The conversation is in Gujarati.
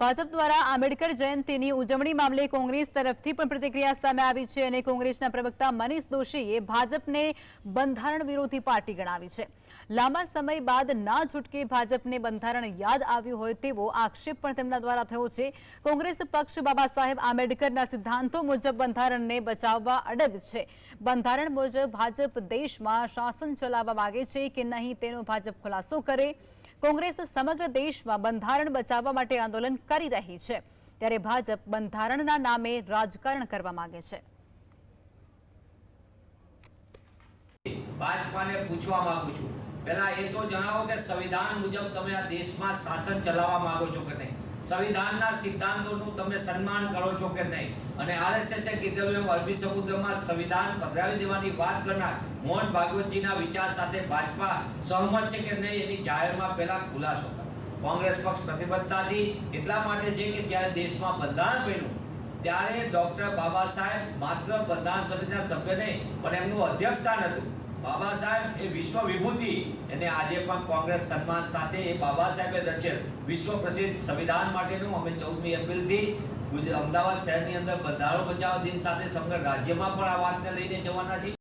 ભાજપ દ્વારા આંબેડકર જયંતિની ઉજવણી મામલે કોંગ્રેસ તરફથી પણ પ્રતિક્રિયા સામે આવી છે અને કોંગ્રેસના પ્રવક્તા મનીષ દોશીએ ભાજપને બંધારણ વિરોધી પાર્ટી ગણાવી છે. લાંબા સમય બાદ ના છૂટકે ભાજપને બંધારણ યાદ આવ્યું હોય તેવો આક્ષેપ પણ તેમના દ્વારા થયો છે. કોંગ્રેસ પક્ષ બાબા સાહેબ આંબેડકરના સિદ્ધાંતો મુજબ બંધારણને બચાવવા અડગ છે. બંધારણ મુજબ ભાજપ દેશમાં શાસન ચલાવવા માગે છે કે નહીં તેનો ભાજપ ખુલાસો કરે. કોંગ્રેસ સમગ્ર દેશમાં બંધારણ બચાવવા માટે આંદોલન કરી રહી છે. ત્યારે ભાજપ બંધારણના નામે રાજકારણ કરવા માંગે છે. ભાજપાને પૂછવા માંગુ છું. પહેલા એ તો જણાવો કે સંવિધાન મુજબ તમે આ દેશમાં શાસન ચલાવવા માંગો છો કે નહીં? સંવિધાનના સિદ્ધાંતોનું તમે સન્માન કરો છો કે નહીં? અને આરએસએસે કીધેલું એમ, અરબી સમુદ્રમાં સંવિધાન પધરાવી દેવાની વાત કરનાર મોહન ભાગવતજીના વિચાર સાથે ભાજપા સહમત છે કે નહીં એની જાહેરમાં પહેલા ખુલાસો કોંગ્રેસ પક્ષ પ્રતિબદ્ધતાથી એટલા માટે છે કે જ્યારે દેશમાં બંધારણ બન્યું, ત્યારે ડોક્ટર બાબા સાહેબ માત્ર બંધારણ સમિતિના સભ્ય નહીં, પણ એમનું અધ્યક્ષ સ્થાન હતું. બાબા સાહેબ, એ વિશ્વ વિભૂતિ. એને આજે પણ કોંગ્રેસ સન્માન સાથે એ બાબા સાહેબે રચેલ વિશ્વ પ્રસિદ્ધ સંવિધાન માટેનું અમે ચૌદમી એપ્રિલથી અમદાવાદ શહેરની અંદર બંધારણ બચાવ દિન સાથે સમગ્ર રાજ્યમાં પણ આ વાતને લઈને જવાના છીએ.